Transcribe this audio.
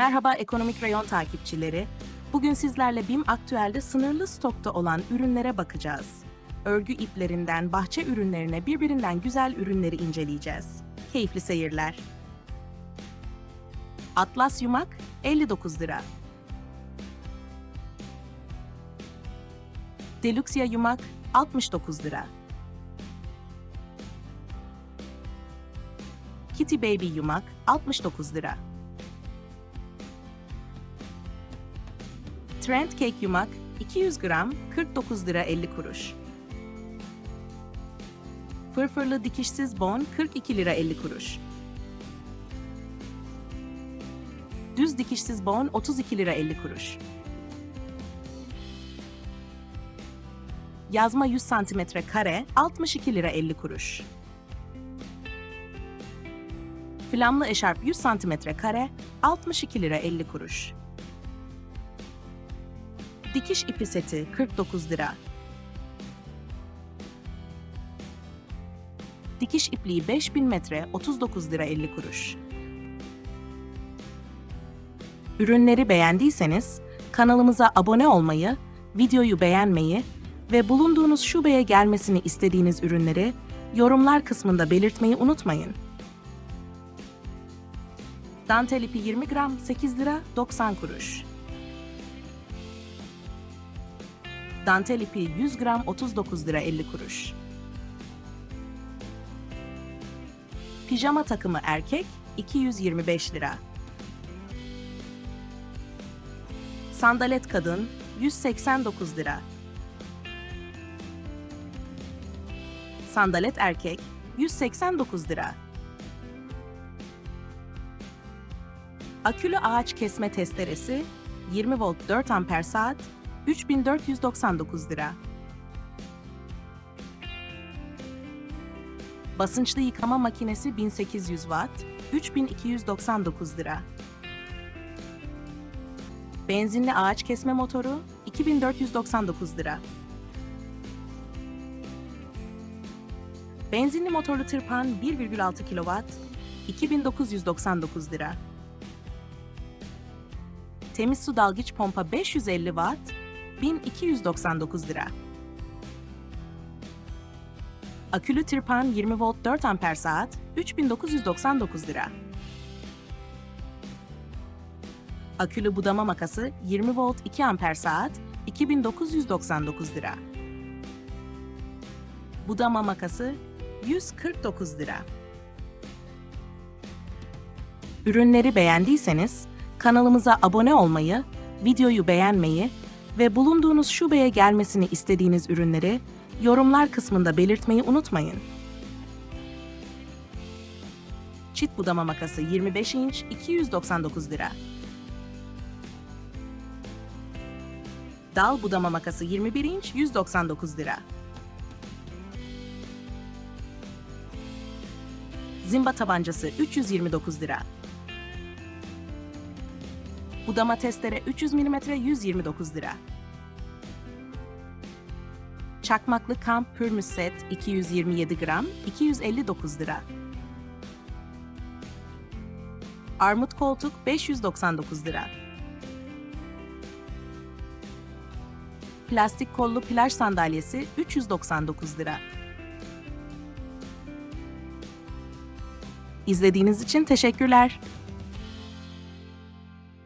Merhaba ekonomik rayon takipçileri. Bugün sizlerle BİM Aktüel'de sınırlı stokta olan ürünlere bakacağız. Örgü iplerinden bahçe ürünlerine birbirinden güzel ürünleri inceleyeceğiz. Keyifli seyirler. Atlas yumak 59 lira. Deluxia yumak 69 lira. Kitty Baby yumak 69 lira. Trend Cake yumak 200 gram 49 lira 50 kuruş. Fırfırlı dikişsiz bon 42 lira 50 kuruş. Düz dikişsiz bon 32 lira 50 kuruş. Yazma 100 cm kare 62 lira 50 kuruş. Flamlı eşarp 100 cm kare 62 lira 50 kuruş. Dikiş ipi seti 49 lira. Dikiş ipliği 5000 metre 39 lira 50 kuruş. Ürünleri beğendiyseniz kanalımıza abone olmayı, videoyu beğenmeyi ve bulunduğunuz şubeye gelmesini istediğiniz ürünleri yorumlar kısmında belirtmeyi unutmayın. Dantel ipi 20 gram 8 lira 90 kuruş. Dantel ipi 100 gram 39 lira 50 kuruş. Pijama takımı erkek 225 lira. Sandalet kadın 189 lira. Sandalet erkek 189 lira. Akülü ağaç kesme testeresi 20 volt 4 amper saat 3499 lira. Basınçlı yıkama makinesi 1800 watt 3299 lira. Benzinli ağaç kesme motoru 2499 lira. Benzinli motorlu tırpan 1,6 kW 2999 lira. Temiz su dalgıç pompa 550 watt 1299 lira. Akülü tırpan 20 volt 4 amper saat 3999 lira. Akülü budama makası 20 volt 2 amper saat 2999 lira. Budama makası 149 lira. Ürünleri beğendiyseniz kanalımıza abone olmayı, videoyu beğenmeyi ve bulunduğunuz şubeye gelmesini istediğiniz ürünleri yorumlar kısmında belirtmeyi unutmayın. Çit budama makası 25 inç 299 lira. Dal budama makası 21 inç 199 lira. Zimba tabancası 329 lira. Budama testere 300 mm 129 lira. Çakmaklı kamp pürmüz set 227 gram 259 lira. Armut koltuk 599 lira. Plastik kollu plaj sandalyesi 399 lira. İzlediğiniz için teşekkürler.